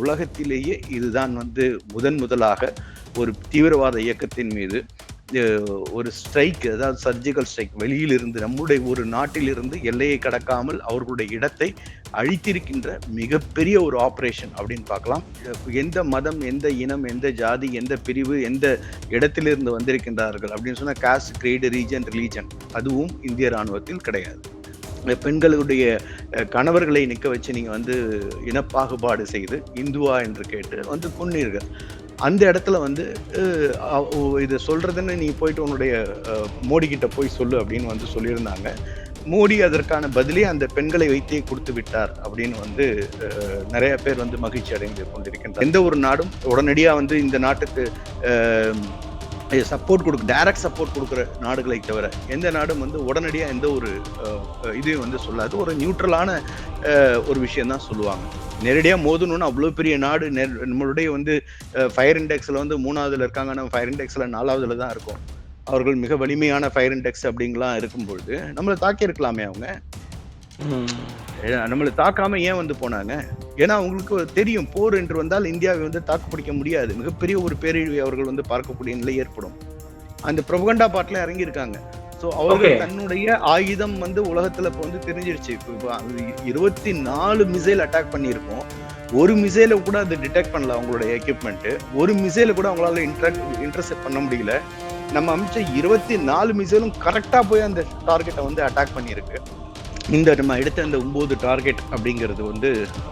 உலகத்திலேயே இதுதான் வந்து முதன் முதலாக ஒரு தீவிரவாத இயக்கத்தின் மீது ஒரு ஸ்ட்ரைக் அதாவது சர்ஜிக்கல் ஸ்ட்ரைக் வெளியிலிருந்து நம்முடைய ஒரு நாட்டிலிருந்து எல்லையை கடக்காமல் அவர்களுடைய இடத்தை அழித்திருக்கின்ற மிகப்பெரிய ஒரு ஆப்ரேஷன் அப்படின்னு பார்க்கலாம். எந்த மதம் எந்த இனம் எந்த ஜாதி எந்த பிரிவு எந்த இடத்திலிருந்து வந்திருக்கின்றார்கள் அப்படின்னு சொன்னால் காஸ்ட் கிரேடு ரீஜன் ரிலீஜன் அதுவும் இந்திய ராணுவத்தில் கிடையாது. பெண்களுடைய கணவர்களை நிற்க வச்சு நீங்கள் வந்து இனப்பாகுபாடு செய்து இந்துவா என்று கேட்டு வந்து கொன்னீர்கள் அந்த இடத்துல வந்து இதை சொல்கிறதுன்னு இது நீ போயிட்டு உன்னுடைய மோடிக்கிட்ட மோடி போய் சொல்லு அப்படின்னு வந்து சொல்லியிருந்தாங்க. மோடி அதற்கான பதிலே அந்த பெண்களை வைத்தே கொடுத்து விட்டார் அப்படின்னு வந்து நிறைய பேர் வந்து மகிழ்ச்சி அடைந்து கொண்டிருக்கின்றனர். எந்த ஒரு நாடும் உடனடியாக வந்து இந்த நாட்டுக்கு சப்போர்ட் கொடுக்க டைரக்ட் சப்போர்ட் கொடுக்குற நாடுகளை தவிர எந்த நாடும் வந்து உடனடியாக எந்த ஒரு இதையும் வந்து சொல்லாது. ஒரு நியூட்ரலான ஒரு விஷயம் தான் சொல்லுவாங்க. நேரடியாக மோதணும்னு அவ்வளோ பெரிய நாடு நம்மளுடைய வந்து ஃபயர் இண்டெக்ஸில் வந்து மூணாவதுல இருக்காங்க. நம்ம ஃபயர் இண்டெக்ஸில் நாலாவதுல தான் இருக்கும். அவர்கள் மிக வலிமையான ஃபயர் இண்டெக்ஸ் அப்படிங்கலாம் இருக்கும்பொழுது நம்மளை தாக்கி இருக்கலாமே அவங்க நம்மளை தாக்காம ஏன் வந்து போனாங்க? ஏன்னா அவங்களுக்கு தெரியும் போர் என்று வந்தால் இந்தியாவை வந்து தாக்குப்பிடிக்க முடியாது. மிகப்பெரிய ஒரு பேரழிவை அவர்கள் வந்து பார்க்கக்கூடிய நிலை ஏற்படும். அந்த பிரபகண்டா பாட்டில் இறங்கியிருக்காங்க. ஸோ அவர்கள். தன்னுடைய ஆயுதம் வந்து உலகத்துல இப்போ வந்து தெரிஞ்சிருச்சு. இப்போ இருபத்தி நாலு மிசைல் அட்டாக் பண்ணியிருக்கோம். ஒரு மிசைலை கூட அது டிடெக்ட் பண்ணல அவங்களுடைய எக்யூப்மெண்ட் ஒரு மிசைலை கூட அவங்களால இன்டர் இன்டர்செப்ட் பண்ண முடியல. நம்ம அமைச்ச இருபத்தி நாலு மிசைலும் கரெக்டா போய் அந்த டார்கெட்டை வந்து அட்டாக் பண்ணியிருக்கு. இந்த நம்ம எடுத்த இந்த ஒம்பது டார்கெட் அப்படிங்கிறது வந்து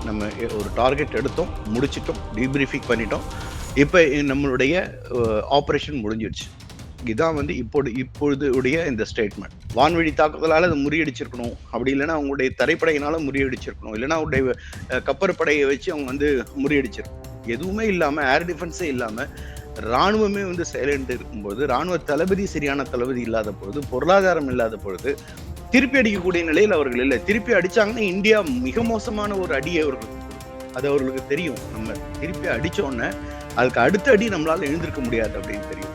நம்ம ஒரு டார்கெட் எடுத்தோம் முடிச்சிட்டோம் டீப்ரீஃபிக் பண்ணிட்டோம். இப்போ நம்மளுடைய ஆப்ரேஷன் முடிஞ்சிடுச்சு இதுதான் வந்து இப்போது இப்பொழுது உடைய இந்த ஸ்டேட்மெண்ட் வான்வழி தாக்குதலால் அதை முறியடிச்சிருக்கணும். அப்படி இல்லைன்னா அவங்களுடைய தரைப்படையினால் முறியடிச்சிருக்கணும். இல்லைன்னா அவங்களுடைய கப்பற்படையை வச்சு அவங்க வந்து முறியடிச்சிருக்கணும். எதுவுமே இல்லாமல் ஏர் டிஃபென்ஸே இல்லாமல் ராணுவமே வந்து சைலண்ட் இருக்கும்போது ராணுவ தளபதி சரியான தளபதி இல்லாத பொழுது பொருளாதாரம் இல்லாத பொழுது திருப்பி அடிக்கக்கூடிய நிலையில் அவர்கள் இல்லை. திருப்பி அடிச்சாங்கன்னா இந்தியா மிக மோசமான ஒரு அடியை அவர்கள் அது அவர்களுக்கு தெரியும். நம்ம திருப்பி அடிச்ச உடனே அதுக்கு அடுத்த அடி நம்மளால எழுந்திருக்க முடியாது அப்படின்னு தெரியும்.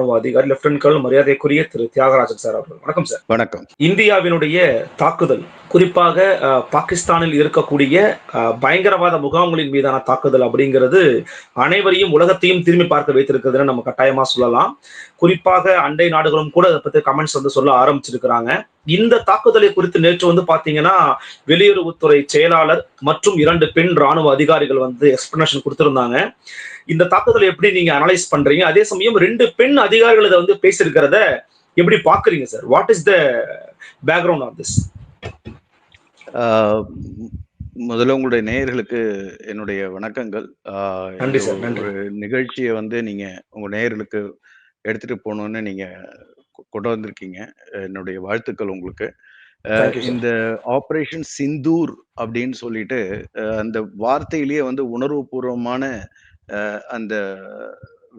அதிகாரி லெப்டினன்ட் கர்னல் மரியாதைக்குரிய திரு தியாகராஜன் சார் அவர்கள். வணக்கம் சார். வணக்கம். இந்தியாவினுடைய தாக்குதல் குறிப்பாக பாகிஸ்தானில் இருக்கக்கூடிய பயங்கரவாத முகாம்களின் மீதான தாக்குதல் அப்படிங்கிறது அனைவரையும் உலகத்தையும் திரும்பி பார்க்க வைத்திருக்கிறதுன்னு நம்ம கட்டாயமா சொல்லலாம். குறிப்பாக அண்டை நாடுகளும் கூட அதை பத்தி கமெண்ட்ஸ் வந்து சொல்ல ஆரம்பிச்சிருக்கிறாங்க. இந்த தாக்குதலை குறித்து நேற்று வந்து பாத்தீங்கன்னா வெளியுறவுத்துறை செயலாளர் மற்றும் இரண்டு பெண் ராணுவ அதிகாரிகள் வந்து எக்ஸ்பிளனேஷன் கொடுத்திருந்தாங்க. இந்த தாக்குதலை எப்படி நீங்க அனலைஸ் பண்றீங்க? அதே சமயம் ரெண்டு பெண் அதிகாரிகள் இதை வந்து பேசியிருக்கிறத எப்படி பாக்குறீங்க sir what is the background of this முதல்ல உங்களுடைய நேயர்களுக்கு என்னுடைய வணக்கங்கள். நன்றி சார், நன்றி. ஒரு நிகழ்ச்சியை வந்து நீங்க உங்க நேயர்களுக்கு எடுத்துட்டு போகணும்னு நீங்க கொண்டு வந்திருக்கீங்க. என்னுடைய வாழ்த்துக்கள் உங்களுக்கு. இந்த ஆபரேஷன் சிந்தூர் அப்படின்னு சொல்லிட்டு அந்த வார்த்தையிலேயே வந்து உணர்வுபூர்வமான அந்த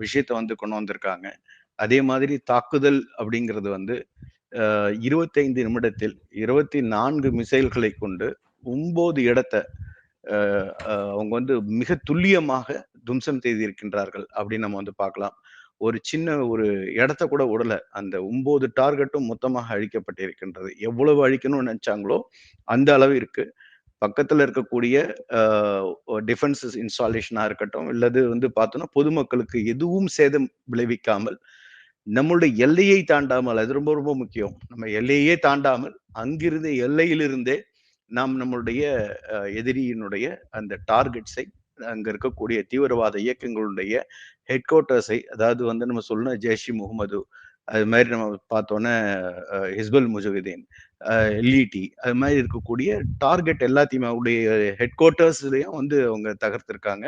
விஷயத்தை வந்து கொண்டு வந்திருக்காங்க. அதே மாதிரி தாக்குதல் அப்படிங்கிறது வந்து இருபத்தைந்து நிமிடத்தில் இருபத்தி நான்கு மிசைல்களை கொண்டு ஒன்பது இடத்த அவங்க வந்து மிக துல்லியமாக தும்சம் செய்திருக்கின்றார்கள் அப்படின்னு நம்ம வந்து பார்க்கலாம். ஒரு சின்ன ஒரு இடத்த கூட உடல அந்த ஒன்பது டார்கெட்டும் மொத்தமாக அழிக்கப்பட்டிருக்கின்றது. எவ்வளவு அழிக்கணும்னு நினைச்சாங்களோ அந்த அளவு இருக்கு. பக்கத்தில் இருக்கக்கூடிய டிஃபென்ஸ் இன்ஸ்டாலேஷனாக இருக்கட்டும் இல்லது வந்து பார்த்தோன்னா பொதுமக்களுக்கு எதுவும் சேதம் விளைவிக்காமல் நம்மளுடைய எல்லையை தாண்டாமல் அது ரொம்ப ரொம்ப முக்கியம். நம்ம எல்லையே தாண்டாமல் அங்கிருந்த எல்லையிலிருந்தே நாம் நம்மளுடைய எதிரியினுடைய அந்த டார்கெட்ஸை அங்க இருக்கக்கூடிய தீவிரவாத இயக்கங்களுடைய ஹெட் குவார்ட்டர்ஸை அதாவது வந்து நம்ம சொல்லணும் ஜெய்ஷி முகமது அது மாதிரி நம்ம பார்த்தோன்னே ஹிஸ்புல் முஜஹிதீன் எல்இடி அது மாதிரி இருக்கக்கூடிய டார்கெட் எல்லாத்தையுமே அவருடைய ஹெட் குவார்ட்டர்ஸ்லையும் வந்து அவங்க தகர்த்திருக்காங்க.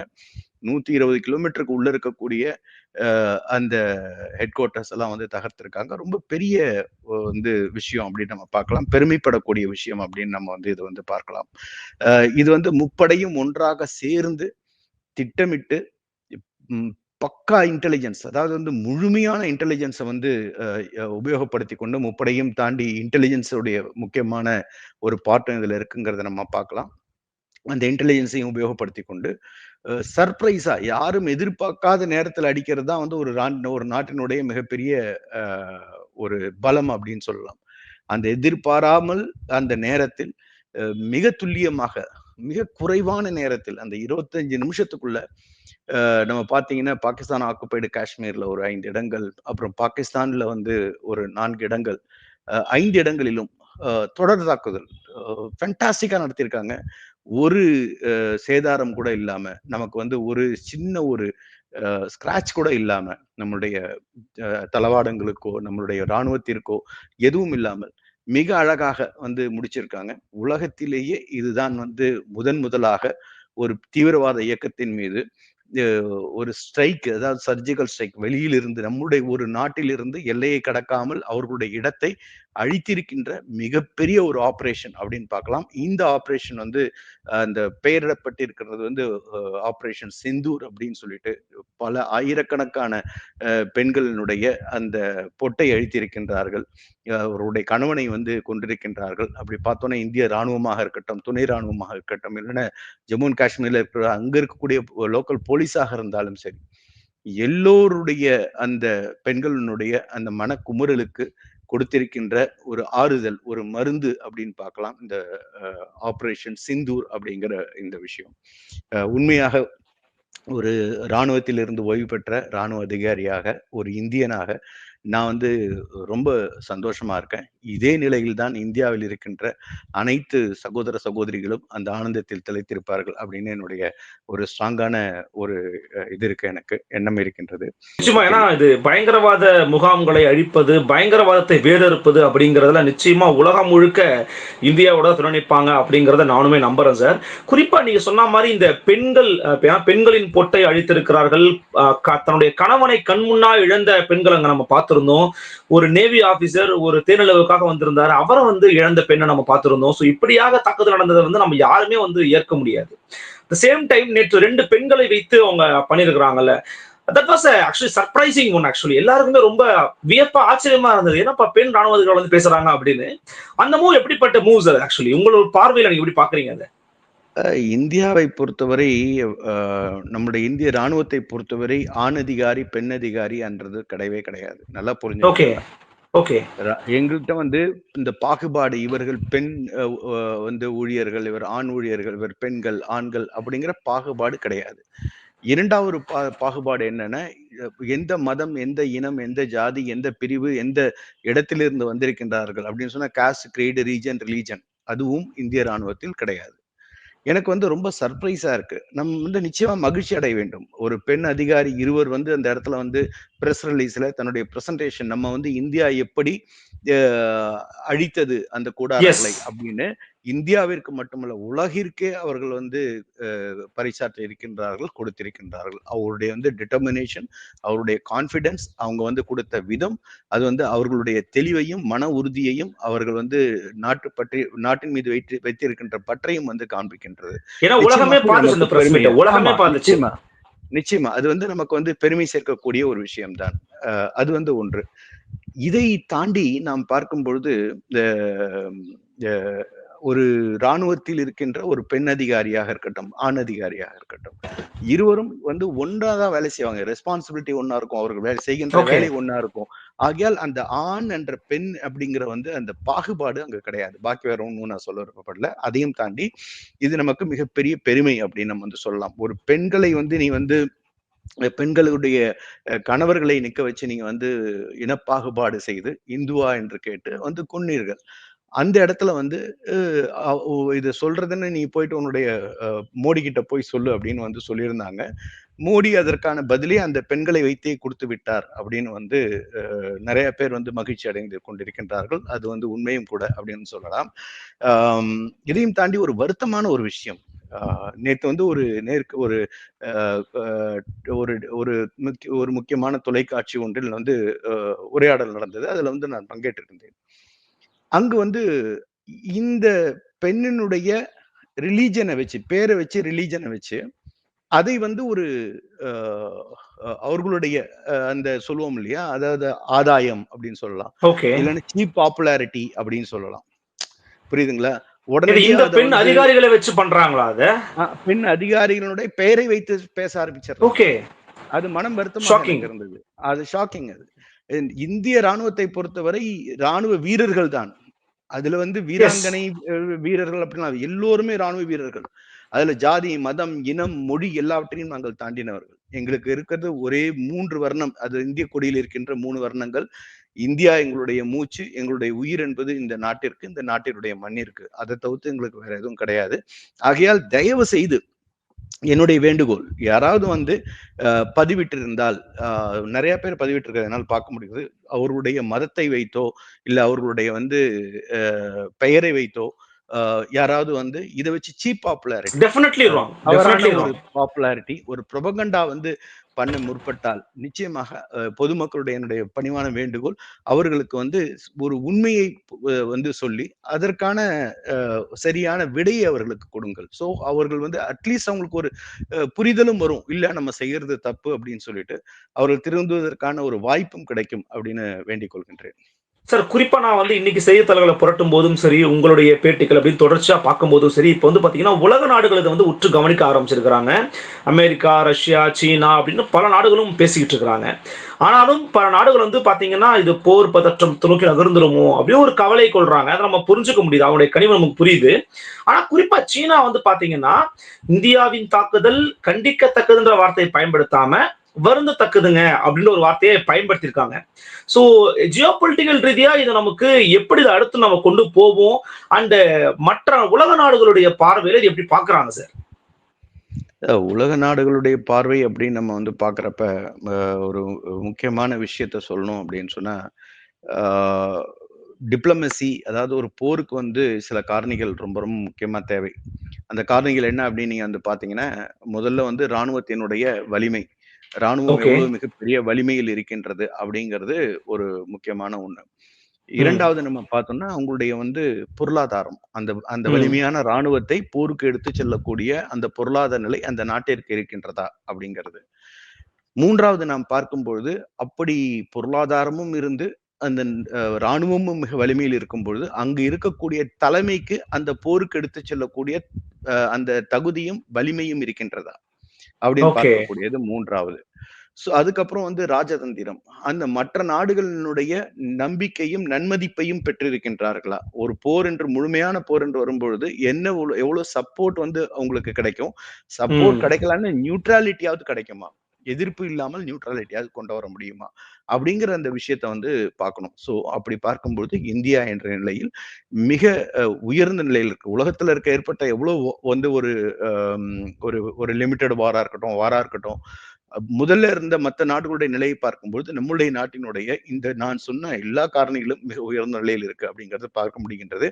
நூத்தி இருபது கிலோமீட்டருக்கு உள்ள இருக்கக்கூடிய அந்த ஹெட் குவார்ட்டர்ஸ் எல்லாம் வந்து தகர்த்திருக்காங்க. ரொம்ப பெரிய வந்து விஷயம் அப்படின்னு நம்ம பார்க்கலாம். பெருமைப்படக்கூடிய விஷயம் அப்படின்னு நம்ம வந்து இது வந்து பார்க்கலாம். இது வந்து முப்படையும் ஒன்றாக சேர்ந்து திட்டமிட்டு பக்கா இன்டெலிஜென்ஸ் அதாவது வந்து முழுமையான இன்டெலிஜென்ஸை வந்து உபயோகப்படுத்தி கொண்டு முப்படையும் தாண்டி இன்டெலிஜென்ஸுடைய முக்கியமான ஒரு பாட்டம் இதில் இருக்குங்கிறத நம்ம பார்க்கலாம். அந்த இன்டெலிஜென்ஸையும் உபயோகப்படுத்தி கொண்டு சர்ப்ரைஸா யாரும் எதிர்பார்க்காத நேரத்தில் அடிக்கிறது தான் வந்து ஒரு ஒரு நாட்டினுடைய மிகப்பெரிய ஒரு பலம் அப்படின்னு சொல்லலாம். அந்த எதிர்பாராமல் அந்த நேரத்தில் மிக துல்லியமாக மிக குறைவான நேரத்தில் அந்த இருபத்தஞ்சு நிமிஷத்துக்குள்ள நம்ம பார்த்தீங்கன்னா பாகிஸ்தான் ஆக்குப்பைடு காஷ்மீர்ல ஒரு ஐந்து இடங்கள் அப்புறம் பாகிஸ்தான்ல வந்து ஒரு நான்கு இடங்கள் ஐந்து இடங்களிலும் தொடர் தாக்குதல் ஃபென்டாஸ்டிக்கா நடத்தியிருக்காங்க ஒரு சேதாரம் கூட இல்லாம நமக்கு வந்து ஒரு சின்ன ஒரு ஸ்கிராச் கூட இல்லாம நம்மளுடைய தளவாடங்களுக்கோ நம்மளுடைய இராணுவத்திற்கோ எதுவும் இல்லாமல் மிக அழகாக வந்து முடிச்சிருக்காங்க. உலகத்திலேயே இதுதான் வந்து முதன் முதலாக ஒரு தீவிரவாத இயக்கத்தின் மீது ஒரு ஸ்ட்ரைக் அதாவது சர்ஜிக்கல் ஸ்ட்ரைக் வெளியிலிருந்து நம்முடைய ஒரு நாட்டிலிருந்து எல்லையை கடக்காமல் அவர்களுடைய இடத்தை அழித்திருக்கின்ற மிகப்பெரிய ஒரு ஆப்ரேஷன் அப்படின்னு பார்க்கலாம். இந்த ஆப்ரேஷன் வந்து அந்த பெயரிடப்பட்டிருக்கிறது வந்து ஆப்ரேஷன் செந்தூர் அப்படின்னு சொல்லிட்டு பல ஆயிரக்கணக்கான பெண்களினுடைய அந்த பொட்டை அழித்திருக்கின்றார்கள். அவருடைய கணவனை வந்து கொண்டிருக்கின்றார்கள் அப்படி பார்த்தோன்னா இந்திய ராணுவமாக இருக்கட்டும் துணை ராணுவமாக இருக்கட்டும் இல்லைன்னா ஜம்மு அண்ட் காஷ்மீர்ல இருக்கிற அங்க இருக்கக்கூடிய லோக்கல் போலீஸாக இருந்தாலும் சரி எல்லோருடைய அந்த பெண்களினுடைய அந்த மனக்குமுறலுக்கு கொடுத்திருக்கின்ற ஒரு ஆறுதல் ஒரு மருந்து அப்படின்னு பார்க்கலாம். இந்த ஆபரேஷன் சிந்தூர் அப்படிங்கிற இந்த விஷயம். உண்மையாக ஒரு இராணுவத்திலிருந்து ஓய்வு பெற்ற இராணுவ அதிகாரியாக ஒரு இந்தியனாக நான் வந்து ரொம்ப சந்தோஷமா இருக்கேன். இதே நிலையில் தான் இந்தியாவில் இருக்கின்ற அனைத்து சகோதர சகோதரிகளும் அந்த ஆனந்தத்தில் திளைத்திருப்பார்கள் அப்படின்னு என்னுடைய ஒரு ஸ்ட்ராங்கான ஒரு இது இருக்கு எனக்கு எண்ணம் இருக்கின்றது. நிச்சயமா ஏன்னா இது பயங்கரவாத முகாம்களை அழிப்பது பயங்கரவாதத்தை வேறறுப்பது அப்படிங்கறதுல நிச்சயமா உலகம் முழுக்க இந்தியாவோட துணை அப்படிங்கிறத அப்படிங்கறத நானுமே நம்புறேன் சார். குறிப்பா நீங்க சொன்ன மாதிரி இந்த பெண்கள் ஏன்னா பெண்களின் பொட்டை அழித்திருக்கிறார்கள் அஹ், தன்னுடைய கணவனை கண் முன்னால் இழந்த பெண்கள் அங்க நம்ம பார்த்திருந்தோம். ஒரு நேவி ஆபீசர் ஒரு தேர்நிலவுக்காக வந்திருந்தாரு. அவரை வந்து இழந்த பெண்ணை நம்ம பார்த்திருந்தோம். ஸோ இப்படியாக தாக்குதல் நடந்ததை வந்து நம்ம யாருமே வந்து ஏற்க முடியாது. த சேம் டைம் நேற்று ரெண்டு பெண்களை வைத்து அவங்க பண்ணியிருக்கிறாங்கல்ல that was actually surprising one actually எல்லாருக்குமே ரொம்ப வியப்பா ஆச்சரியமா இருந்தது. என்னப்பா பெண் ராணுவர்கள் வந்து பேசுறாங்க அப்படின்னு. அந்த மூவ் எப்படிப்பட்ட மூவ்ஸ் அது ஆக்சுவலி உங்களோட பார்வையில நீங்க எப்படி பாக்குறீங்க அதை? இந்தியாவை பொறுத்தவரை நம்முடைய இந்திய ராணுவத்தை பொறுத்தவரை ஆண் அதிகாரி பெண் அதிகாரி என்றது கிடையவே கிடையாது. நல்லா புரிஞ்சு ஓகே எங்கள்கிட்ட வந்து இந்த பாகுபாடு இவர்கள் பெண் வந்து ஊழியர்கள் இவர் ஆண் ஊழியர்கள் இவர் பெண்கள் ஆண்கள் அப்படிங்கிற பாகுபாடு கிடையாது. இரண்டாவது பா பாகுபாடு என்னன்னா எந்த மதம் எந்த இனம் எந்த ஜாதி எந்த பிரிவு எந்த இடத்திலிருந்து வந்திருக்கின்றார்கள் அப்படின்னு சொன்னா காஸ்ட் கிரேடு ரீஜன் ரிலீஜன் அதுவும் இந்திய ராணுவத்தில் கிடையாது. எனக்கு வந்து ரொம்ப சர்ப்ரைஸா இருக்கு. நம்ம வந்து நிச்சயமா மகிழ்ச்சி அடைய வேண்டும். ஒரு பெண் அதிகாரி இருவர் வந்து அந்த இடத்துல வந்து பிரஸ் ரிலீஸ்ல தன்னுடைய பிரசன்டேஷன் நம்ம வந்து இந்தியா எப்படி அழித்தது அந்த கூடாரங்களை அப்படின்னு இந்தியாவிற்கு மட்டுமல்ல உலகிற்கே அவர்கள் வந்து பறைசாற்ற இருக்கின்றார்கள் கொடுத்திருக்கின்றார்கள். அவருடைய வந்து டிட்டர்மினேஷன் அவருடைய கான்ஃபிடன்ஸ் அவங்க வந்து கொடுத்த விதம் அது வந்து அவர்களுடைய தெளிவையும் மன உறுதியையும் அவர்கள் வந்து நாட்டு பற்றி நாட்டின் மீது வைத்து வைத்திருக்கின்ற பற்றையும் வந்து காண்பிக்கின்றது. நிச்சயமா. அது வந்து நமக்கு வந்து பெருமை சேர்க்கக்கூடிய ஒரு விஷயம்தான். அது வந்து ஒன்று. இதை தாண்டி நாம் பார்க்கும் பொழுது இந்த ஒரு இராணுவத்தில் இருக்கின்ற ஒரு பெண் அதிகாரியாக இருக்கட்டும் ஆண் அதிகாரியாக இருக்கட்டும் இருவரும் வந்து ஒன்றாதான் வேலை செய்வாங்க. ரெஸ்பான்சிபிலிட்டி ஒண்ணா இருக்கும். அவர்கள் வேலை செய்கின்ற. வேலை ஒண்ணா இருக்கும். ஆகையால் அந்த ஆண் என்ற பெண் அப்படிங்கிற வந்து அந்த பாகுபாடு அங்க கிடையாது. பாக்கி வேற ஒன்றும் நான் சொல்ல விருப்பப்படல. அதையும் தாண்டி இது நமக்கு மிகப்பெரிய பெருமை அப்படின்னு நம்ம வந்து சொல்லலாம். ஒரு பெண்களை வந்து நீ வந்து பெண்களுடைய கணவர்களை நிக்க வச்சு நீங்க வந்து இனப்பாகுபாடு செய்து இந்துவா என்று கேட்டு வந்து கொன்னீர்கள். அந்த இடத்துல வந்து இது சொல்றதுன்னு நீ போயிட்டு உன்னுடைய மோடி கிட்ட போய் சொல்லு அப்படின்னு வந்து சொல்லியிருந்தாங்க. மோடி அதற்கான பதிலே அந்த பெண்களை வைத்தே கொடுத்து விட்டார் அப்படின்னு வந்து நிறைய பேர் வந்து மகிழ்ச்சி அடைந்து கொண்டிருக்கின்றார்கள். அது வந்து உண்மையும் கூட அப்படின்னு சொல்லலாம். இதையும் தாண்டி ஒரு வருத்தமான ஒரு விஷயம். நேற்று வந்து ஒரு நேருக்கு ஒரு ஒரு ஒரு முக்கிய ஒரு முக்கியமான தொலைக்காட்சி ஒன்றில் வந்து உரையாடல் நடந்தது. அதில் வந்து நான் பங்கேற்றிருந்தேன். அங்கு வந்து இந்த பெண்ணினுடைய ரிலீஜனை வச்சு பேரை வச்சு ரிலீஜனை வச்சு அதை வந்து ஒரு அவர்களுடைய அந்த சொல்லுவோம் இல்லையா? அதாவது ஆதாயம் அப்படின்னு சொல்லலாம். இல்லைன்னா சீப் பாப்புலாரிட்டி அப்படின்னு சொல்லலாம். புரியுதுங்களா? உடனடியா இந்த பெண் அதிகாரிகளை வச்சு பண்றாங்களா அத? பெண் அதிகாரிகளுடைய பெயரை வைத்து பேச ஆரம்பிச்சிடறாங்க. ஓகே. அது மனம் வருத்தமாக இருந்தது அது ஷாக்கிங் அது. இந்த இந்திய ராணுவத்தை பொறுத்தவரை ராணுவ வீரர்கள் தான். அதுல வந்து வீராங்கனை வீரர்கள் அப்படின்னா எல்லோருமே ராணுவ வீரர்கள். அதுல ஜாதி மதம் இனம் மொழி எல்லாவற்றையும் நாங்கள் தாண்டினவர்கள். எங்களுக்கு இருக்கிறது ஒரே மூன்று வர்ணம். அது இந்திய கொடியில் இருக்கின்ற மூணு வர்ணங்கள். இந்தியா எங்களுடைய மூச்சு எங்களுடைய உயிர் என்பது இந்த நாட்டிற்கு இந்த நாட்டினுடைய மண்ணிற்கு. அதை தவிர்த்து எங்களுக்கு வேற எதுவும் கிடையாது. ஆகையால் தயவு செய்து என்னுடைய வேண்டுகோள். யாராவது வந்து பதிவிட்டிருந்தால் நிறைய பேர் பதிவிட்டிருக்கிறது என்னால் பார்க்க முடியுது அவர்களுடைய மதத்தை வைத்தோ இல்ல அவர்களுடைய வந்து பெயரை வைத்தோ யாராவது வந்து இதை வச்சு சீப் பாப்புலாரிட்டி பாப்புலாரிட்டி ஒரு ப்ரொபகண்டா வந்து பண்ண முற்பட்டால் நிச்சயமாக பொதுமக்களுடைய என்னுடைய பணிவான வேண்டுகோள் அவர்களுக்கு வந்து ஒரு உண்மையை வந்து சொல்லி அதற்கான சரியான விடையை அவர்களுக்கு கொடுங்கள். ஸோ அவர்கள் வந்து அட்லீஸ்ட் அவங்களுக்கு ஒரு புரிதலும் வரும். இல்லை நம்ம செய்யறது தப்பு அப்படின்னு சொல்லிட்டு அவர்கள் திருந்துவதற்கான ஒரு வாய்ப்பும் கிடைக்கும் அப்படின்னு வேண்டிக் கொள்கின்றேன். சார் குறிப்பாக நான் வந்து இன்னைக்கு செய்தித்தாள்களை புரட்டும் போதும் சரி உங்களுடைய பேட்டிகள் அப்படின்னு தொடர்ச்சியாக பார்க்கும்போதும் சரி இப்போ வந்து பார்த்தீங்கன்னா உலக நாடுகள் இதை வந்து உற்று கவனிக்க ஆரம்பிச்சிருக்கிறாங்க. அமெரிக்கா ரஷ்யா சீனா அப்படின்னு பல நாடுகளும் பேசிக்கிட்டு இருக்கிறாங்க. ஆனாலும் பல நாடுகள் வந்து பார்த்தீங்கன்னா இது போர் பதற்றம் துணுக்கி நகர்ந்துருமோ அப்படின்னு ஒரு கவலை கொள்றாங்க. அதை நம்ம புரிஞ்சுக்க முடியுது. அவனுடைய கனிவு நமக்கு புரியுது. ஆனால் குறிப்பாக சீனா வந்து பார்த்தீங்கன்னா இந்தியாவின் தாக்குதல் கண்டிக்கத்தக்கதுன்ற வார்த்தையை பயன்படுத்தாமல் வருந்தத்தக்கதுங்க அப்படின்ற ஒரு வார்த்தையை பயன்படுத்தியிருக்காங்க. ஸோ ஜியோ பொலிட்டிக்கல் ரீதியா இதை நமக்கு எப்படி இதை அடுத்து நம்ம கொண்டு போவோம்? அண்ட் மற்ற உலக நாடுகளுடைய பார்வையில இது எப்படி பாக்குறாங்க சார் உலக நாடுகளுடைய பார்வை அப்படின்னு நம்ம வந்து பார்க்குறப்ப ஒரு முக்கியமான விஷயத்த சொல்லணும் அப்படின்னு சொன்னா டிப்ளமசி அதாவது ஒரு போருக்கு வந்து சில காரணிகள் ரொம்ப ரொம்ப முக்கியமா தேவை. அந்த காரணிகள் என்ன அப்படின்னு நீங்க வந்து பாத்தீங்கன்னா முதல்ல வந்து இராணுவத்தினுடைய வலிமை. Okay. எவ்வளவு மிகப்பெரிய வலிமையில் இருக்கின்றது அப்படிங்கிறது ஒரு முக்கியமான ஒண்ணு. இரண்டாவது நம்ம பார்த்தோம்னா அவங்களுடைய வந்து பொருளாதாரம். அந்த அந்த. வலிமையான ராணுவத்தை போருக்கு எடுத்து செல்லக்கூடிய அந்த பொருளாதார நிலை அந்த நாட்டிற்கு இருக்கின்றதா அப்படிங்கிறது. மூன்றாவது நாம் பார்க்கும் பொழுது அப்படி பொருளாதாரமும் இருந்து அந்த அஹ், ராணுவமும் மிக வலிமையில் இருக்கும் பொழுது அங்கு இருக்கக்கூடிய தலைமைக்கு அந்த போருக்கு எடுத்து செல்லக்கூடிய அந்த தகுதியும் வலிமையும் இருக்கின்றதா? அப்படின்னு. பார்க்கக்கூடியது மூன்றாவது. சோ அதுக்கப்புறம் வந்து ராஜதந்திரம். அந்த மற்ற நாடுகளினுடைய நம்பிக்கையும் நன்மதிப்பையும் பெற்றிருக்கின்றார்களா? ஒரு போர் என்று முழுமையான போர் என்று வரும்பொழுது என்ன எவ்வளவு- சப்போர்ட் வந்து அவங்களுக்கு கிடைக்கும்? சப்போர்ட். கிடைக்கலன்னு நியூட்ராலிட்டியாவது கிடைக்குமா? எதிர்ப்பு இல்லாமல் நியூட்ராலிட்டியாவது கொண்டு வர முடியுமா? அப்படிங்கிற அந்த விஷயத்த வந்து பார்க்கணும். சோ அப்படி பார்க்கும்பொழுது இந்தியா என்ற நிலையில் மிக அஹ், உயர்ந்த நிலையில் இருக்கு. உலகத்துல இருக்க ஏற்பட்ட எவ்வளோ வந்து ஒரு ஒரு ஒரு லிமிட்டட் வாரா இருக்கட்டும் வாரா இருக்கட்டும் முதல்ல இருந்த மற்ற நாடுகளுடைய நிலையை பார்க்கும்பொழுது நம்முடைய நாட்டினுடைய இந்த நான் சொன்ன எல்லா காரணிகளும் மிக உயர்ந்த நிலையில் இருக்கு அப்படிங்கிறத பார்க்க முடிகின்றது.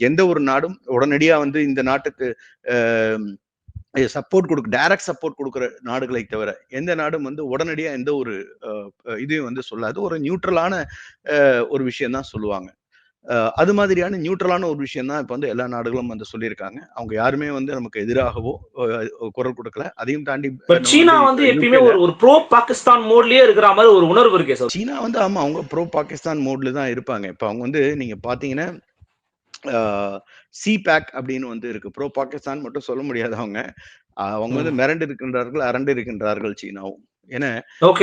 எந்த ஒரு நாடும் உடனடியா வந்து இந்த நாட்டுக்கு சப்போர்ட் கொடுக்க டைரக்ட் சப்போர்ட் கொடுக்குற நாடுகளை தவிர எந்த நாடும் வந்து உடனடியா எந்த ஒரு இதையும் வந்து சொல்லாது. ஒரு நியூட்ரலான ஒரு விஷயம் தான் சொல்லுவாங்க. அது மாதிரியான நியூட்ரலான ஒரு விஷயம் தான் இப்போ வந்து எல்லா நாடுகளும் வந்து சொல்லியிருக்காங்க. அவங்க யாருமே வந்து நமக்கு எதிராகவோ குரல் கொடுக்கல. அதையும் தாண்டி சீனா வந்து எப்பயுமே ஒரு ஒரு ப்ரோ பாகிஸ்தான் மோட்லயே இருக்கிற மாதிரி ஒரு உணர்வு இருக்கே சீனா வந்து ஆமா அவங்க ப்ரோ பாகிஸ்தான் மோட்ல தான் இருப்பாங்க. இப்ப அவங்க வந்து நீங்க பாத்தீங்கன்னா சி பேக் அப்படின்னு வந்து இருக்கு. ப்ரோ பாகிஸ்தான் மட்டும் சொல்ல முடியாது அவங்க. அவங்க வந்து மிரண்டு இருக்கின்றார்கள் அரண்டு இருக்கின்றார்கள் சீனாவும். ஏன்னா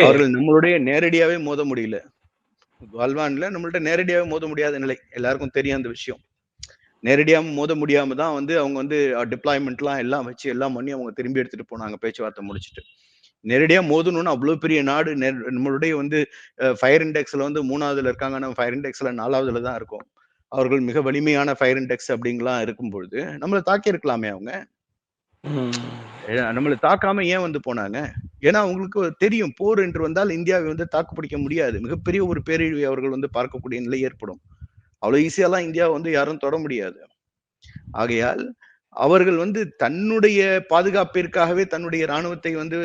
அவர்கள் நம்மளுடைய நேரடியாவே மோத முடியல. வால்வான்ல நம்மள்ட்ட நேரடியாவே மோத முடியாத நிலை. எல்லாருக்கும் தெரியும் அந்த விஷயம். நேரடியா மோத முடியாம தான் வந்து அவங்க வந்து டிப்ளாய்மெண்ட்லாம் எல்லாம் வச்சு எல்லாம் பண்ணி அவங்க திரும்பி எடுத்துட்டு போனாங்க பேச்சுவார்த்தை முடிச்சிட்டு. நேரடியா மோதணும்னு அவ்வளவு பெரிய நாடு நம்மளுடைய வந்து ஃபயர் இண்டெக்ஸ்ல வந்து மூணாவதுல இருக்காங்க. நம்ம ஃபயர் இண்டெக்ஸ்ல நாலாவதுல தான் இருக்கும். அவர்கள் மிக வலிமையான ஃபயர் இண்டெக்ஸ் அப்படிங்கலாம் இருக்கும் பொழுது நம்மளை தாக்கி இருக்கலாமே அவங்க. நம்மளை தாக்காம ஏன் வந்து போனாங்க? ஏன்னா அவங்களுக்கு தெரியும் போர் என்று வந்தால் இந்தியாவை வந்து தாக்கு பிடிக்க முடியாது. மிகப்பெரிய ஒரு பேரழிவை அவர்கள் வந்து பார்க்கக்கூடிய நிலை ஏற்படும். அவ்வளவு ஈஸியாலாம் இந்தியாவை வந்து யாரும் தொட முடியாது. ஆகையால் அவர்கள் வந்து தன்னுடைய பாதுகாப்பிற்காகவே தன்னுடைய ராணுவத்தை வந்து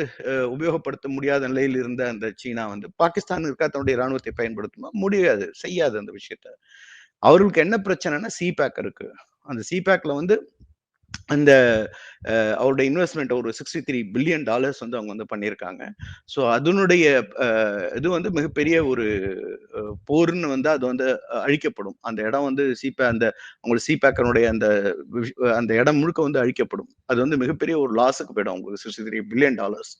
உபயோகப்படுத்த முடியாத நிலையில் இருந்த அந்த சீனா வந்து பாகிஸ்தான் இருக்கா தன்னுடைய ராணுவத்தை பயன்படுத்துமா? முடியாது செய்யாது அந்த விஷயத்த. அவர்களுக்கு என்ன பிரச்சனைனா சிபேக் இருக்கு. அந்த சிபேக்ல வந்து அந்த அவருடைய இன்வெஸ்ட்மெண்ட் ஒரு சிக்ஸ்டி த்ரீ பில்லியன் டாலர்ஸ் வந்து அவங்க வந்து பண்ணியிருக்காங்க. ஸோ அதனுடைய இது வந்து மிகப்பெரிய ஒரு போர்னு வந்து அது வந்து அழிக்கப்படும். அந்த இடம் வந்து சிபே அந்த அவங்களுக்கு சிபேக்கனுடைய அந்த அந்த இடம் முழுக்க வந்து அழிக்கப்படும். அது வந்து மிகப்பெரிய ஒரு லாஸுக்கு போயிடும் அவங்களுக்கு sixty three billion dollars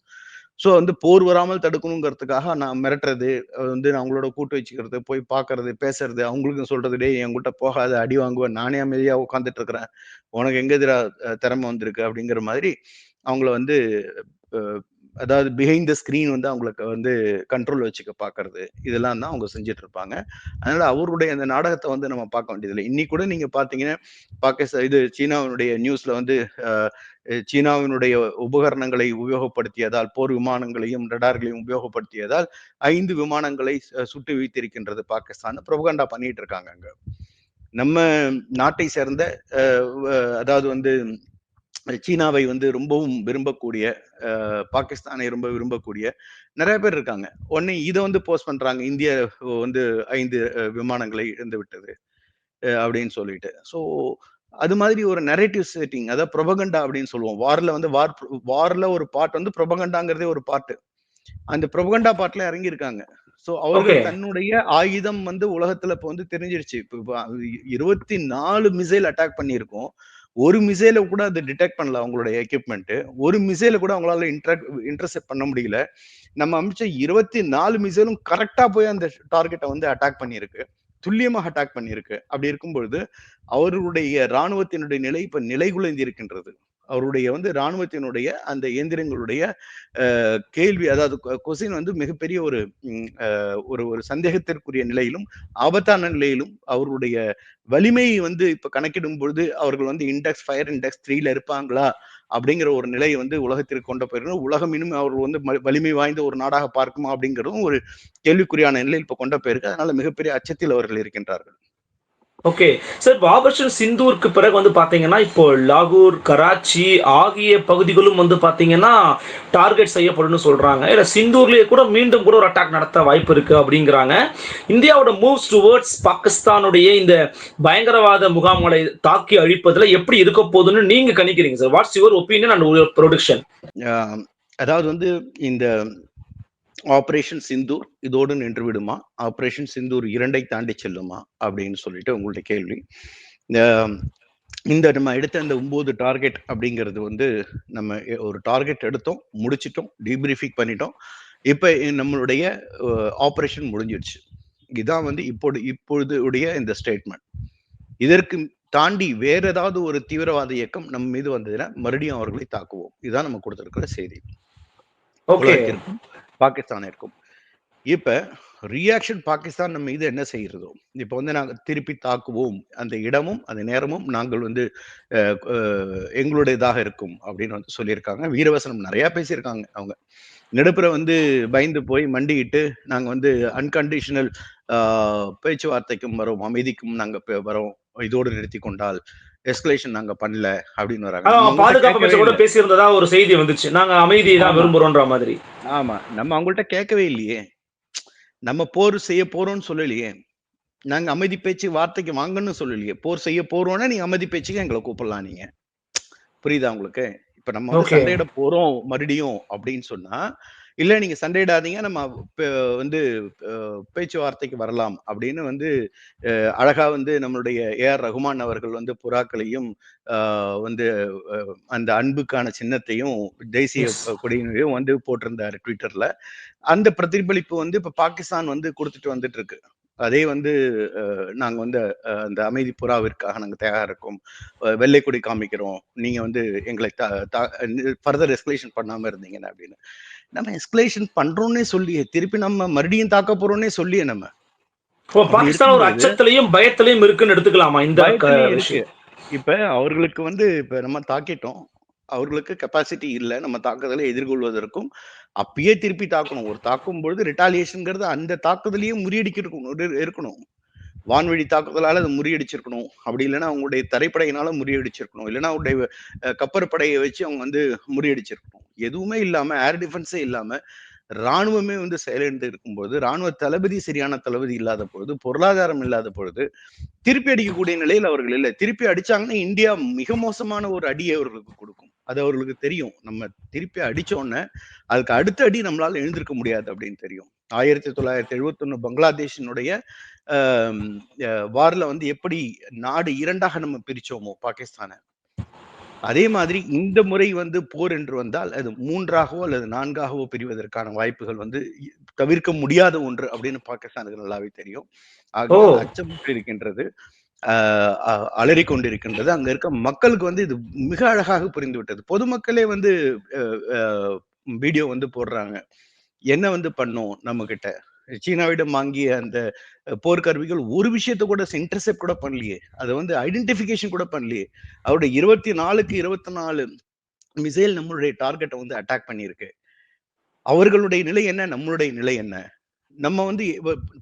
so வந்து போர் வராமல் தடுக்கணுங்கிறதுக்காக நான் மிரட்டுறது வந்து நான் அவங்களோட கூட்டு வச்சுக்கிறது போய் பார்க்கறது பேசுறது அவங்களுக்கும் சொல்றது டேய் என்கிட்ட போகாத அடி வாங்குவேன் நானே அமைதியாக உட்காந்துட்டு இருக்கிறேன். உனக்கு எங்க எதிராக திறமை வந்திருக்கு? அப்படிங்கிற மாதிரி அவங்கள வந்து அதாவது பிஹைண்ட் த ஸ்கிரீன் வந்து அவங்களுக்கு வந்து கண்ட்ரோல் வச்சுக்க பார்க்கறது இதெல்லாம் தான் அவங்க செஞ்சுட்டு இருப்பாங்க அதனால அவருடைய அந்த நாடகத்தை வந்து நம்ம பார்க்க வேண்டியதில்லை. இன்னி கூட நீங்க பாத்தீங்கன்னா பாகிஸ்தான் இது சீனாவினுடைய நியூஸ்ல வந்து சீனாவினுடைய உபகரணங்களை உபயோகப்படுத்தியதால் போர் விமானங்களையும் ரடார்களையும் உபயோகப்படுத்தியதால் ஐந்து விமானங்களை சுட்டு வீழ்த்திருக்கின்றது பாகிஸ்தான் ப்ரொபகண்டா பண்ணிட்டு இருக்காங்க அங்க. நம்ம நாட்டை சேர்ந்த அதாவது வந்து சீனாவை வந்து ரொம்பவும் விரும்பக்கூடிய பாகிஸ்தானை ரொம்ப விரும்பக்கூடிய நிறைய பேர் இருக்காங்க. உடனே இதை வந்து போஸ்ட் பண்றாங்க இந்திய வந்து ஐந்து விமானங்களை இழந்து விட்டது அப்படின்னு சொல்லிட்டு. ஸோ அது மாதிரி ஒரு நரேட்டிவ் செட்டிங் அதாவது ப்ரொபகண்டா அப்படின்னு சொல்லுவோம். வார்ல வந்து வார் வார்ல ஒரு பாட்டு வந்து ப்ரொபகண்டாங்கிறதே ஒரு பாட்டு அந்த ப்ரொபகண்டா பாட்டுல இறங்கி இருக்காங்க. ஸோ அவர்கள். தன்னுடைய ஆயுதம் வந்து உலகத்துல இப்போ வந்து தெரிஞ்சிருச்சு. இப்போ இப்போ இருபத்தி நாலு மிசைல் அட்டாக் பண்ணியிருக்கோம். ஒரு மிசைல கூட அது டிடெக்ட் பண்ணல அவங்களுடைய எக்யூப்மெண்ட் ஒரு மிசைல கூட அவங்களால இன்டராக்ட் இன்டர்செப்ட் பண்ண முடியல. நம்ம அமைச்ச இருபத்தி நாலு மிசைலும் கரெக்டா போய் அந்த டார்கெட்டை வந்து அட்டாக் பண்ணியிருக்கு. துல்லியமாக அட்டாக் பண்ணியிருக்கு. அப்படி இருக்கும் பொழுது அவர்களுடைய ராணுவத்தினுடைய நிலை இப்ப நிலைகுலைந்து இருக்கின்றது. அவருடைய வந்து ராணுவத்தினுடைய அந்த இயந்திரங்களுடைய கேள்வி அதாவது கொசின் வந்து மிகப்பெரிய ஒரு ஒரு ஒரு சந்தேகத்திற்குரிய நிலையிலும் ஆபத்தான நிலையிலும் அவருடைய வலிமையை வந்து இப்ப கணக்கிடும் பொழுது அவர்கள் வந்து இண்டெக்ஸ் ஃபயர் இண்டெக்ஸ் த்ரீல இருப்பாங்களா? அப்படிங்கிற ஒரு நிலையை வந்து உலகத்திற்கு கொண்டு போயிருக்கணும் உலகம் இன்னும் அவர்கள் வந்து வலிமை வாய்ந்த ஒரு நாடாக பார்க்குமா அப்படிங்கிறதும் ஒரு கேள்விக்குறியான நிலையில் இப்ப கொண்டு போயிருக்கு அதனால மிகப்பெரிய அச்சத்தில் அவர்கள் இருக்கின்றார்கள். ஓகே சார் பாபர்ஷன் சிந்தூருக்கு பிறகு வந்து பார்த்தீங்கன்னா இப்போ லாகூர் கராச்சி ஆகிய பகுதிகளும் வந்து பார்த்தீங்கன்னா டார்கெட் செய்யப்படும்னு சொல்கிறாங்க இல்லை சிந்தூர்லேயே கூட மீண்டும் கூட ஒரு அட்டாக் நடத்த வாய்ப்பு இருக்குது அப்படிங்கிறாங்க. இந்தியாவோட மூவ்ஸ் டுவர்ட்ஸ் பாகிஸ்தானுடைய இந்த பயங்கரவாத முகாம்களை தாக்கி அழிப்பதில் எப்படி இருக்க போகுதுன்னு நீங்கள் கணிக்கிறீங்க sir what's your opinion and production அதாவது வந்து இந்த ஆபரேஷன் சிந்தூர் இதோடு நின்று விடுமா ஆபரேஷன் சிந்தூர் இரண்டை தாண்டி செல்லுமா? அப்படின்னு சொல்லிட்டு உங்களுடைய கேள்வி. இந்த- நம்ம எடுத்த இந்த ஒன்பது டார்கெட் அப்படிங்கிறது வந்து நம்ம ஒரு டார்கெட் எடுத்தோம் முடிச்சிட்டோம் டீப்ரீஃபிங் பண்ணிட்டோம். இப்போ நம்மளுடைய ஆபரேஷன் முடிஞ்சிடுச்சு இதான் வந்து இப்போது இப்பொழுது உடைய இந்த ஸ்டேட்மெண்ட் இதற்கு தாண்டி வேற ஏதாவது ஒரு தீவிரவாத இயக்கம் நம்ம மீது வந்ததுன்னா மறுபடியும் அவர்களை தாக்குவோம். இதுதான் நம்ம கொடுத்திருக்கிற செய்தி. ஓகே பாகிஸ்தானிற்கும் இப்போ ரியாக்ஷன் பாகிஸ்தான் நம்ம இது என்ன செய்கிறதோ இப்போ வந்து நாங்கள் திருப்பி தாக்குவோம் அந்த இடமும் அந்த நேரமும் நாங்கள் வந்து எங்களுடையதாக இருக்கும் அப்படின்னு வந்து சொல்லியிருக்காங்க. வீரவசனம் நிறையா பேசியிருக்காங்க அவங்க. நடுப்புற வந்து பயந்து போய் மண்டியிட்டு நாங்கள் வந்து அன்கண்டிஷனல் பேச்சுவார்த்தைக்கும் வரோம் அமைதிக்கும் நாங்கள் வரோம். இதோடு நிறுத்தி கொண்டால் எஸ்கலேஷன் நாங்க பண்ணல அப்படின்னு வராங்க. பாதுகாப்பு கூட. பேசியிருந்ததா ஒரு செய்தி வந்துச்சு. நாங்க அமைதியை தான் ஆமா. விரும்புறோன்ற மாதிரி. ஆமா நம்ம அவங்கள்ட்ட கேட்கவே இல்லையே. நம்ம போர் செய்ய போறோம்னு சொல்லலையே. நாங்க அமைதி பேச்சு வார்த்தைக்கு வாங்கன்னு சொல்லலையே. போர் செய்ய போறோம்னா நீங்க அமைதி பேச்சுக்கு எங்களை கூப்பிடலாம் நீங்க. புரியுதா உங்களுக்கு? இப்ப நம்ம. சண்டையிட போறோம் மறுபடியும் அப்படின்னு சொன்னா இல்ல நீங்க சண்டையிடாதீங்க. நம்ம வந்து பேச்சுவார்த்தைக்கு வரலாம். அப்படின்னு வந்து அஹ், அழகா வந்து நம்மளுடைய ஏ. ஆர். ரகுமான் அவர்கள் வந்து புறாக்களையும் ஆஹ், வந்து அந்த அன்புக்கான சின்னத்தையும் தேசிய. கொடியினையும் வந்து போட்டிருந்தாரு ட்விட்டர்ல. அந்த பிரதிபலிப்பு வந்து இப்ப பாகிஸ்தான் வந்து கொடுத்துட்டு வந்துட்டு இருக்கு அதே வந்து நாங்க வந்து அந்த அமைதி புறாவிற்காக நாங்க தயாரா இருக்கோம். வெள்ளை கொடி காமிக்கிறோம். நீங்க வந்து எங்களை ஃபர்தர் எஸ்கலேஷன் பண்ணாம இருந்தீங்கன்னா அப்படின்னு. நம்ம எஸ்கலேஷன் பண்றோம்னே சொல்லியே திருப்பி நம்ம மறுபடியும் தாக்க போறோம்னே சொல்லியே நம்ம பாகிஸ்தான் ஒரு அச்சத்திலையும் பயத்திலையும் இருக்குன்னு எடுத்துக்கலாமா இந்த இப்ப அவர்களுக்கு வந்து இப்ப நம்ம தாக்கிட்டோம் அவர்களுக்கு கெப்பாசிட்டி இல்ல நம்ம தாக்குதலை எதிர்கொள்வதற்கும். அப்பயே திருப்பி தாக்கணும். ஒரு தாக்கும் பொழுது ரிட்டாலியேஷன்ங்கிறது அந்த தாக்குதலையும் முறியடிக்கிறக்கும் இரு இருக்கணும். வான்வழி தாக்குதலால் அதை முறியடிச்சிருக்கணும். அப்படி இல்லைன்னா அவங்களுடைய தரைப்படையினால முறியடிச்சிருக்கணும். இல்லைன்னா அவருடைய கப்பற்படையை வச்சு அவங்க வந்து முறியடிச்சிருக்கணும். எதுவுமே இல்லாமல் ஏர் டிஃபென்ஸே இல்லாமல் ராணுவமே வந்து செயலிழந்து இருக்கும்போது, இராணுவ தளபதி சரியான தளபதி இல்லாத பொழுது, பொருளாதாரம் இல்லாத பொழுது, திருப்பி அடிக்கக்கூடிய நிலையில் அவர்கள் இல்லை திருப்பி அடிச்சாங்கன்னா, இந்தியா மிக மோசமான ஒரு அடியை அவர்களுக்கு கொடுக்கும் அது அவர்களுக்கு தெரியும். நம்ம திருப்பி அடிச்சோன்ன, அதுக்கு அடுத்த அடி நம்மளால எழுந்திருக்க முடியாது அப்படின்னு தெரியும். 1971 பங்களாதேஷினுடைய அ பங்களாதேஷினுடைய வார்ல வந்து எப்படி நாடு 2ஆக நம்ம பிரிச்சோமோ பாகிஸ்தான. அதே மாதிரி இந்த முறை வந்து போர் என்று வந்தால், அது 3ஆகவோ அல்லது 4ஆகவோ பிரிவதற்கான வாய்ப்புகள் வந்து தவிர்க்க முடியாத ஒன்று அப்படின்னு பாகிஸ்தானுக்கு நல்லாவே தெரியும். அச்சமுற்று இருக்கின்றது. அ அ அலறிக் கொண்டிருக்கின்றது. அங்க இருக்க மக்களுக்கு வந்து இது மிக அழகாக புரிந்துவிட்டது. பொதுமக்களே வந்து வீடியோ வந்து போடுறாங்க. என்ன வந்து பண்ணோம் நம்மகிட்ட? சீனாவிடம் வாங்கிய அந்த போர்க்கருவிகள் ஒரு விஷயத்த கூட இன்டர்செப்ட் கூட பண்ணலையே. அதை வந்து ஐடென்டிஃபிகேஷன் கூட பண்ணலையே. அவருடைய 24க்கு 24 மிசைல் நம்மளுடைய டார்கெட்டை வந்து அட்டாக் பண்ணியிருக்கு. அவர்களுடைய நிலை என்ன? நம்மளுடைய நிலை என்ன? நம்ம வந்து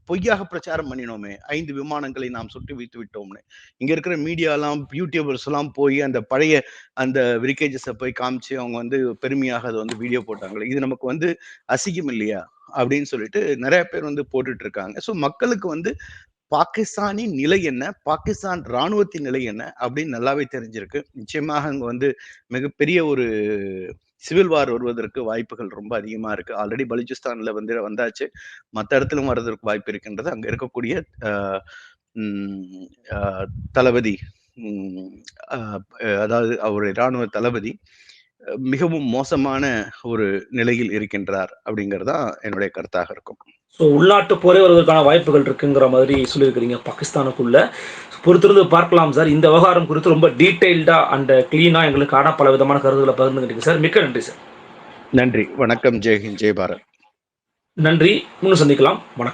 பொய்யாக பிரச்சாரம் பண்ணினோமே! ஐந்து விமானங்களை நாம் சுட்டு வீழ்த்தி விட்டோம்னு. இங்க இருக்கிற மீடியாலாம், யூடியூபர்ஸ்லாம் போய் அந்த பழைய அந்த விரிகேஜஸை போய் காமிச்சு அவங்க வந்து பெருமையாக அதை வந்து வீடியோ போட்டாங்களே! இது நமக்கு வந்து அசிங்கம் இல்லையா? அப்படின்னு சொல்லிட்டு நிறைய பேர் வந்து போட்டுட்டு இருக்காங்க. ஸோ மக்களுக்கு வந்து பாகிஸ்தானின் நிலை என்ன? பாகிஸ்தான் ராணுவத்தின் நிலை என்ன? அப்படின்னு நல்லாவே தெரிஞ்சிருக்கு. நிச்சயமாக அங்கே வந்து மிகப்பெரிய ஒரு சிவில் வார் வருவதற்கு வாய்ப்புகள் ரொம்ப அதிகமாக இருக்குது ஆல்ரெடி பலூச்சிஸ்தான்ல வந்து வந்தாச்சு. மற்ற இடத்துலும் வர்றதற்கு வாய்ப்பு இருக்கின்றது. அங்கே இருக்கக்கூடிய தளபதி அதாவது அவருடைய ராணுவ தளபதி மிகவும் மோசமான ஒரு நிலையில் இருக்கின்றார் அப்படிங்கிறது தான் என்னுடைய கருத்தாக இருக்கும். ஸோ உள்நாட்டு போரே வருவதற்கான வாய்ப்புகள் இருக்குங்கிற மாதிரி சொல்லியிருக்கிறீங்க பாகிஸ்தானுக்குள்ள. பொறுத்திருந்து பார்க்கலாம் சார். இந்த விவகாரம் குறித்து ரொம்ப டீட்டெயில்டா அண்ட் கிளீனா எங்களுக்கான பல விதமான கருத்துக்கள பகிர்ந்துக்கிட்டீங்க சார். மிக்க நன்றி சார். நன்றி. வணக்கம். ஜெய் ஹிந்த், ஜெய் பாரத். நன்றி. மீண்டும் சந்திக்கலாம். வணக்கம்.